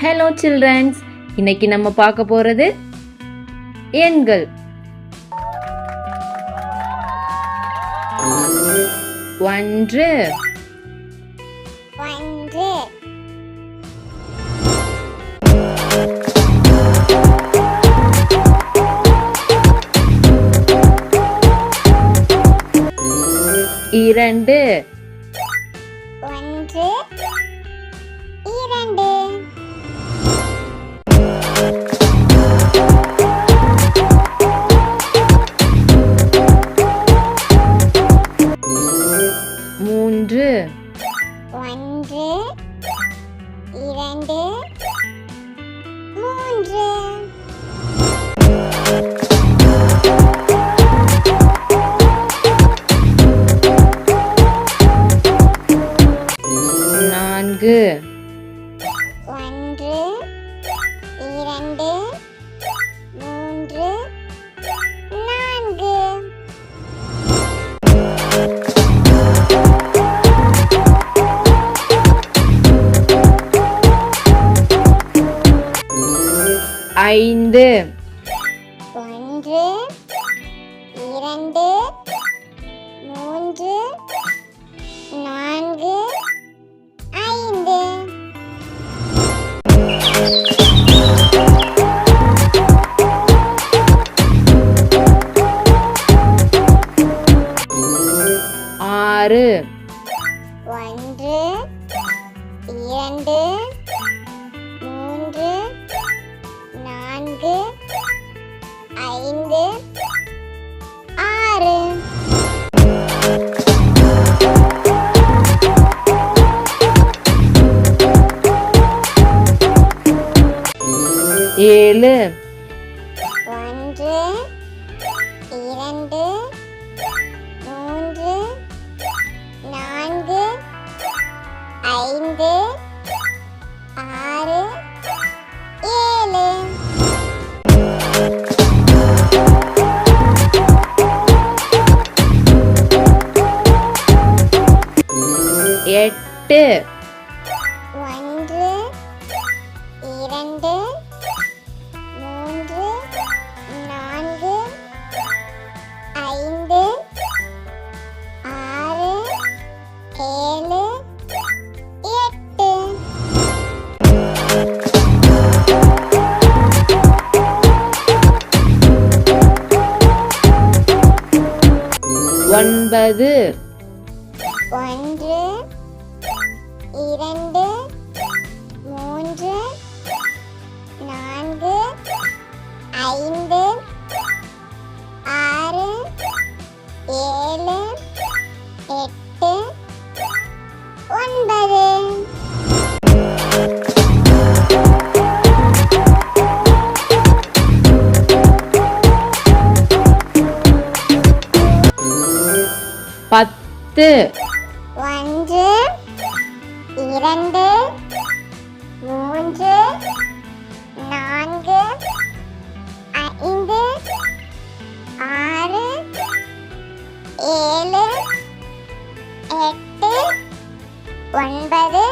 Hello children's இன்னைக்கு நம்ம பார்க்க போறது எண்கள். ஒன்று. ஒன்று. இரண்டு. ஒன்று. இரண்டு. ஒன்று இரண்டு மூன்று நான்கு. ஐந்து. ஒன்று இரண்டு ஆறு ஒன்று இரண்டு மூன்று நான்கு ஐந்து ஆறு. ஏழு. ஆறு ஏழு. எட்டு. ஒன்பது. ஒன்று இரண்டு பத்து. ஒன்று இரண்டு மூன்று நான்கு ஐந்து ஆறு ஏழு எட்டு ஒன்பது